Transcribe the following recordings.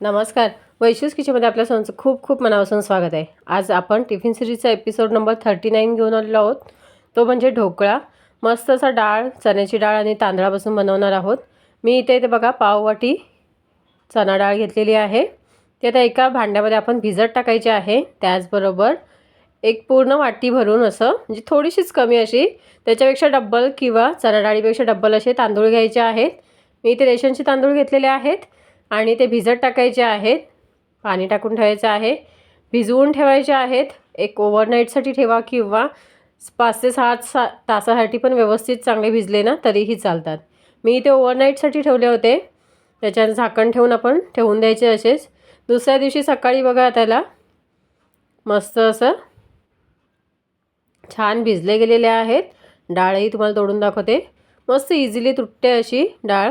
नमस्कार. वैशूस किचनमध्ये आपल्या सर्वांचं खूप खूप मनापासून स्वागत आहे. आज आपण टिफिन सिरीजचा एपिसोड नंबर थर्टी नाईन घेऊन आलेलो आहोत. तो म्हणजे ढोकळा. मस्त असा डाळ चण्याची डाळ आणि तांदळापासून बनवणार आहोत. मी इथे इथे बघा पाववाटी चणा डाळ घेतलेली आहे. ते आता एका भांड्यामध्ये आपण भिजत टाकायची आहे. त्याचबरोबर एक पूर्ण वाटी भरून असं म्हणजे थोडीशीच कमी अशी त्याच्यापेक्षा डब्बल किंवा चणा डाळीपेक्षा डब्बल असे तांदूळ घ्यायचे आहेत. मी इथे रेशनचे तांदूळ घेतलेले आहेत. आणि ते भिजत टाकायचे आहेत. पाणी टाकून ठेवायचं आहे. भिजवून ठेवायचे आहेत. एक ओव्हरनाईटसाठी ठेवा किंवा पाच ते सात सा तासासाठी पण व्यवस्थित चांगले भिजले ना तरीही चालतात. मी ते ओव्हरनाईटसाठी ठेवले होते. त्याच्यात झाकण ठेवून आपण ठेवून द्यायचे असेच. दुसऱ्या दिवशी सकाळी बघा त्याला. मस्त असं छान भिजले गेलेले आहेत. डाळही तुम्हाला तोडून दाखवते. मस्त इझिली तुटते अशी डाळ.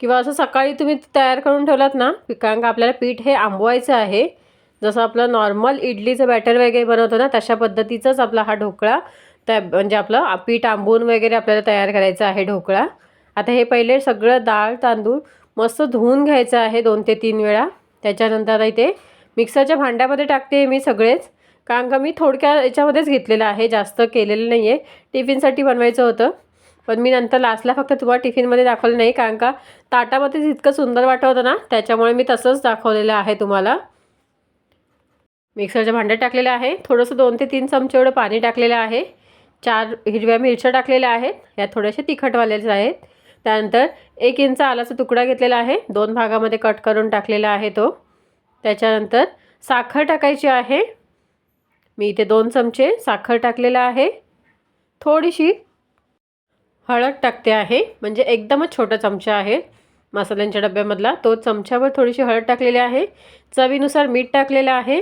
किंवा असं सकाळी तुम्ही तयार करून ठेवलात ना कारण का आपल्याला पीठ हे आंबवायचं आहे जसं आपलं नॉर्मल इडलीचं बॅटर वगैरे बनवतो ना तशा पद्धतीचाच आपला हा ढोकळा त्या म्हणजे आपलं पीठ आंबून वगैरे आपल्याला तयार करायचं आहे ढोकळा. आता हे पहिले सगळं डाळ तांदूळ मस्त धुवून घ्यायचं आहे दोन ते तीन वेळा. त्याच्यानंतर आता इथे मिक्सरच्या भांड्यामध्ये टाकते मी सगळेच कारण का मी थोडक्या याच्यामध्येच घेतलेलं आहे जास्त केलेलं नाही आहे टिफिनसाठी बनवायचं होतं. पण मी नंतर लास्टला फक्त तुम्हाला टिफिनमध्ये दाखवलं नाही कारण का ताटामध्येच इतकं सुंदर वाटत होतं ना त्याच्यामुळे मी तसंच दाखवलेलं आहे तुम्हाला. मिक्सरच्या भांड्यात टाकलेलं आहे. थोडंसं दोन ते तीन चमचे एवढं पाणी टाकलेलं आहे. चार हिरव्या मिरच्या टाकलेल्या आहेत. या थोड्याशा तिखटवाल्याच आहेत. त्यानंतर एक इंच आलाचा तुकडा घेतलेला आहे. दोन भागामध्ये कट करून टाकलेला आहे तो. त्याच्यानंतर साखर टाकायची आहे. मी इथे दोन चमचे साखर टाकलेला आहे. थोडीशी हळद टाकते आहे. म्हणजे एकदमच छोटा चमचा आहे. मसाल्यांच्या डब्यामधला. तो चमच्यावर थोडीशी हळद टाकलेली आहे. चवीनुसार मीठ टाकलेलं आहे.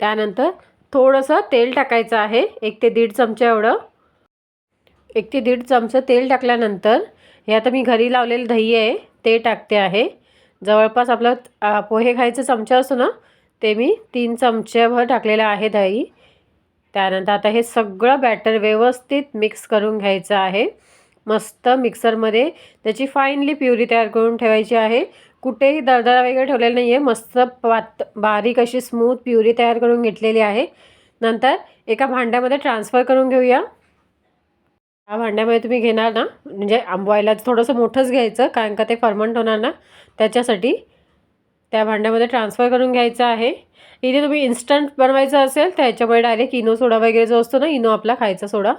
त्यानंतर थोडंसं तेल टाकायचं आहे. एक ते दीड चमचा एवढं. एक ते दीड चमचं तेल टाकल्यानंतर हे आता मी घरी लावलेलं दही आहे. ते टाकते आहे. जवळपास आपलं पोहे खायचं चमचा असतो ना ते मी तीन चमच्याभर टाकलेलं आहे दही. त्यानंतर आता हे सगळं बॅटर व्यवस्थित मिक्स करून घ्यायचं आहे. मस्त मिक्सरमध्ये त्याची फाईनली प्युरी तयार करून ठेवायची आहे. कुठेही दरदरा वगैरे ठेवलेलं नाही आहे मस्त पात बारीक अशी स्मूथ प्युरी तयार करून घेतलेली आहे. नंतर एका भांड्यामध्ये ट्रान्सफर करून घेऊया. या भांड्यामध्ये तुम्ही घेणार ना म्हणजे आंबवायला थोडंसं मोठंच घ्यायचं कारण का ते फर्मंट होणार ना त्याच्यासाठी त्या भांड्यामध्ये ट्रान्सफर करून घ्यायचं आहे. इथे तुम्ही इन्स्टंट बनवायचं असेल तर ह्याच्यामुळे डायरेक्ट इनो सोडा वगैरे जो असतो ना इनो आपला खायचा सोडा.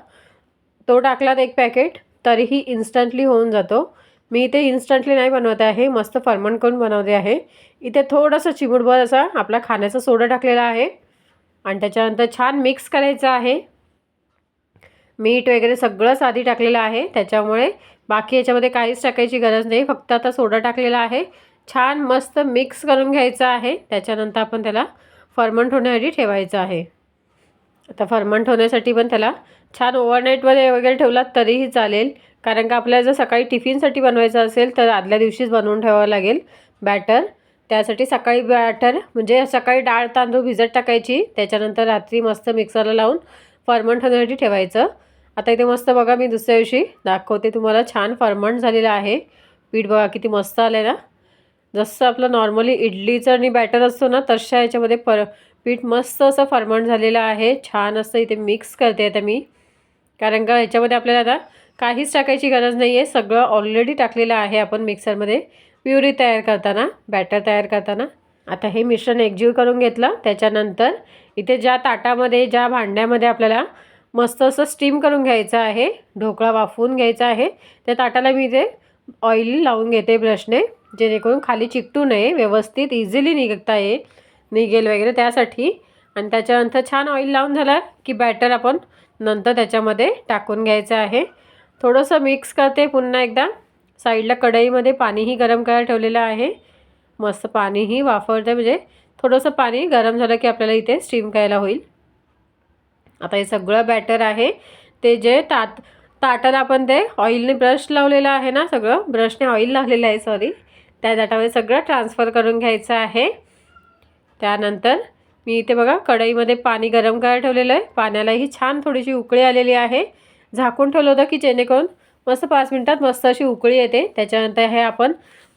तो टाकलात एक पॅकेट तरीही इन्स्टंटली होऊन जातो. मी इथे इन्स्टंटली नाही बनवत आहे मस्त फर्मंट करून बनवते आहे. इथे थोडंसं चिमुटभर असा आपला खाण्याचा सोडा टाकलेला आहे. आणि त्याच्यानंतर छान मिक्स करायचं आहे. मीठ वगैरे सगळंच आधी टाकलेलं आहे. त्याच्यामुळे बाकी याच्यामध्ये काहीच टाकायची गरज नाही. फक्त आता सोडा टाकलेला आहे. छान मस्त मिक्स करून घ्यायचं आहे. त्याच्यानंतर आपण त्याला फर्मंट होण्यासाठी ठेवायचं आहे. आता फर्मंट होण्यासाठी पण त्याला छान ओव्हरनाईटमध्ये वगैरे ठेवलात तरीही चालेल. कारण का आपल्याला जर सकाळी टिफिनसाठी बनवायचं असेल तर आदल्या दिवशीच बनवून ठेवावं लागेल बॅटर. त्यासाठी सकाळी बॅटर म्हणजे सकाळी डाळ तांदूळ भिजत टाकायची. त्याच्यानंतर रात्री मस्त मिक्सरला लावून फर्मंट होण्यासाठी ठेवायचं. आता इथे मस्त बघा मी दुसऱ्या दिवशी दाखवते तुम्हाला छान फर्मंट झालेलं आहे. पीठ बघा किती मस्त आलं आहे ना. जसं आपलं नॉर्मली इडलीचं आणि बॅटर असतो ना तशा याच्यामध्ये पर पीठ मस्त असं फर्मंट झालेलं आहे. छान असं इथे मिक्स करते आता मी. कारण का ह्याच्यामध्ये आपल्याला आता काहीच टाकायची गरज नाही आहे सगळं ऑलरेडी टाकलेलं आहे आपण मिक्सरमध्ये प्युरी तयार करताना बॅटर तयार करताना. आता हे मिश्रण एकजीव करून घेतलं. त्याच्यानंतर इथे ज्या ताटामध्ये ज्या भांड्यामध्ये आपल्याला मस्त असं स्टीम करून घ्यायचं आहे ढोकळा वाफवून घ्यायचा आहे त्या ताटाला मी इथे ऑइल लावून घेते ब्रशने जेणेकरून खाली चिकटू नये व्यवस्थित इझिली निघता ये निघेल वगैरे त्यासाठी. आणि त्याच्यानंतर छान ऑइल लावून झालं की बॅटर आपण नंतर त्याच्यामध्ये टाकून घ्यायचं आहे. थोडंसं मिक्स करते पुन्हा एकदा. साईडला कढईमध्ये पाणीही गरम करायला ठेवलेलं आहे. मस्त पाणीही वापरते म्हणजे थोडंसं पाणी गरम झालं की आपल्याला इथे स्टीम करायला होईल. आता हे सगळं बॅटर आहे. ते जे ताट ताटाला आपण ते ऑइलने ब्रश लावलेलं आहे ना सगळं ब्रशने ऑइल लावलेलं आहे सॉरी त्या ताटामध्ये सगळं ट्रान्सफर करून घ्यायचं आहे. त्यानंतर मी इथे बघा कढईमध्ये पाणी गरम करायला ठेवलेलं आहे. पाण्यालाही छान थोडीशी उकळी आलेली आहे. झाकून ठेवलं होतं की जेणेकरून मस्त पाच मिनटात मस्त अशी उकळी येते. त्याच्यानंतर हे आपण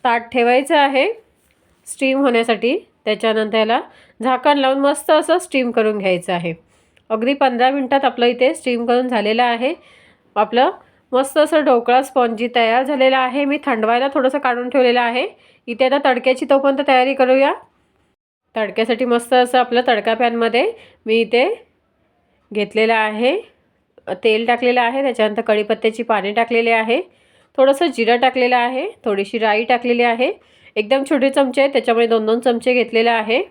ताट ठेवायचं आहे स्टीम होण्यासाठी. त्याच्यानंतर याला झाकण लावून मस्त असं स्टीम करून घ्यायचं आहे. अगदी पंधरा मिनटात आपलं इथे स्टीम करून झालेलं आहे. आपलं मस्त असं ढोकळा स्पॉन्जी तयार झालेला आहे. मी थंडवायला थोडंसं काढून ठेवलेलं आहे. इथे आता तडक्याची तोपर्यंत तयारी करूया. तडक्यासाठी मस्त असं आपलं तडका पॅनमध्ये मी इथे घेतलेलं आहे. तेल टाकलेलं आहे. त्याच्यानंतर कढीपत्त्याची पाने टाकलेले आहे. थोडंसं जिरं टाकलेलं आहे. थोडीशी राई टाकलेली आहे. एकदम छोटे चमचे आहेत. त्याच्यामुळे दोन दोन चमचे घेतलेले आहे.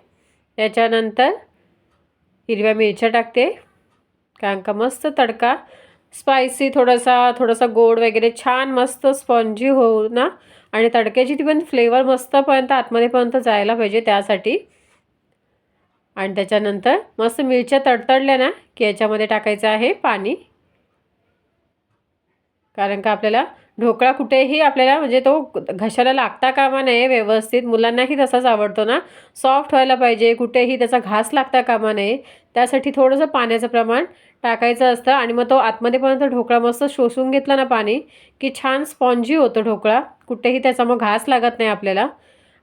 त्याच्यानंतर हिरव्या मिरच्या टाकते. कारण का मस्त तडका स्पायसी थोडासा थोडासा गोड वगैरे छान मस्त स्पॉन्जी होऊ ना? आणि तडक्याची ती पण फ्लेवर मस्तपर्यंत आतमध्येपर्यंत जायला पाहिजे त्यासाठी. आणि त्याच्यानंतर मस्त मिरच्या तडतडल्या ना की याच्यामध्ये टाकायचं आहे पाणी. कारण का आपल्याला ढोकळा कुठेही आपल्याला म्हणजे तो घशाला लागता कामा नये व्यवस्थित. मुलांनाही तसाच आवडतो ना? सॉफ्ट व्हायला पाहिजे कुठेही त्याचा घास लागता कामा नये. त्यासाठी थोडंसं पाण्याचं प्रमाण टाकायचं असतं आणि मग तो आतमध्येपर्यंत ढोकळा मस्त शोषून घेतला ना पाणी की छान स्पॉन्जी होतो ढोकळा. कुठेही त्याचा मग घास लागत नाही आपल्याला.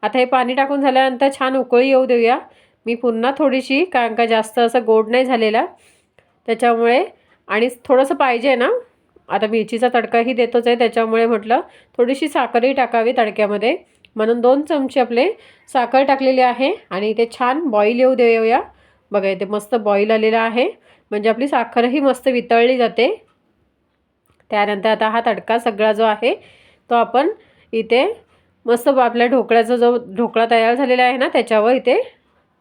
आता हे पाणी टाकून झाल्यानंतर छान उकळी येऊ देऊया. मी पुन्हा थोडीशी कारण का जास्त असं गोड नाही झालेला. त्याच्यामुळे आणि थोडंसं पाहिजे ना. आता मिरचीचा तडकाही देतोच आहे त्याच्यामुळे म्हटलं थोडीशी साखरही टाकावी तडक्यामध्ये. म्हणून दोन चमचे आपले साखर टाकलेली आहे आणि ते छान बॉईल येऊ देऊया. बघा इथे मस्त बॉईल आलेलं आहे. म्हणजे आपली साखरही मस्त वितळली जाते. त्यानंतर आता हा तडका सगळा जो आहे तो आपण इथे मस्त आपल्या ढोकळ्याचा जो ढोकळा तयार झालेला आहे ना त्याच्यावर इथे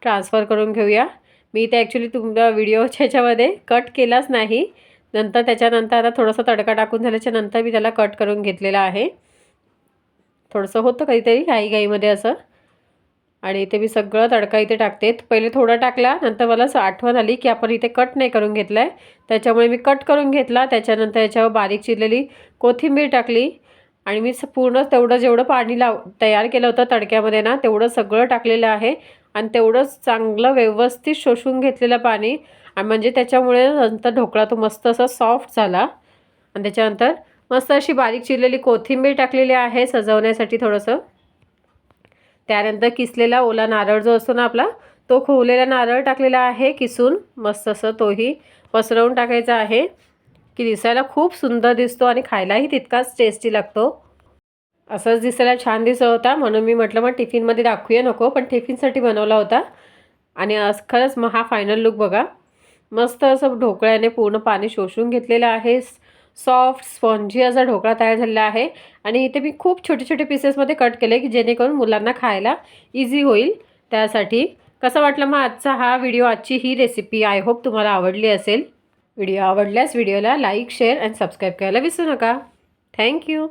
ट्रान्सफर करून घेऊया. मी इथे ॲक्च्युली तुमच्या व्हिडिओच्या ह्याच्यामध्ये कट केलाच नाही. नंतर त्याच्यानंतर आता थोडंसं तडका टाकून झाल्याच्यानंतर मी त्याला कट करून घेतलेला आहे. थोडंसं होतं काहीतरी घाईघाईमध्ये असं. आणि इथे मी सगळं तडका इथे टाकते. पहिले थोडा टाकला नंतर मला असं आठवण आली की आपण इथे कट नाही करून घेतला आहे त्याच्यामुळे मी कट करून घेतला. त्याच्यानंतर याच्यावर बारीक चिरलेली कोथिंबीर टाकली आणि मी पूर्ण तेवढं जेवढं पाणी लाव तयार केलं होतं तडक्यामध्ये ना तेवढं सगळं टाकलेलं आहे. आणि तेवढंच चांगलं व्यवस्थित शोषून घेतलेलं पाणी. आणि म्हणजे त्याच्यामुळे नंतर ढोकळा तो मस्त असा सॉफ्ट झाला. आणि त्याच्यानंतर मस्त अशी बारीक चिरलेली कोथिंबीर टाकलेली आहे सजवण्यासाठी थोडंसं. त्यानंतर किसलेला ओला नारळ जो असतो ना आपला तो खोवलेला नारळ टाकलेला आहे किसून. मस्त असं तोही पसरवून टाकायचा आहे. की दिसायला खूप सुंदर दिसतो आणि खायलाही तितकाच टेस्टी लागतो. असंच दिसायला छान दिसत होता. म्हणून मी म्हटलं मग टिफिनमध्ये दाखवूया नको. पण टिफिनसाठी बनवला होता. आणि खरंच मग हा फायनल लुक बघा. मस्त असं ढोकळ्याने पूर्ण पाणी शोषून घेतलेलं आहे सॉफ्ट स्पॉन्जी असा ढोकळा तयार झालेला आहे. आणि इथे मी खूप छोटे छोटे पीसेसमध्ये कट केले की जेणेकरून मुलांना खायला इझी होईल. त्यासाठी कसं वाटलं मग आजचा हा व्हिडिओ आजची ही रेसिपी आय होप तुम्हाला आवडली असेल. व्हिडिओ आवडल्यास व्हिडिओला लाईक शेअर अँड सबस्क्राईब करायला विसरू नका. थँक्यू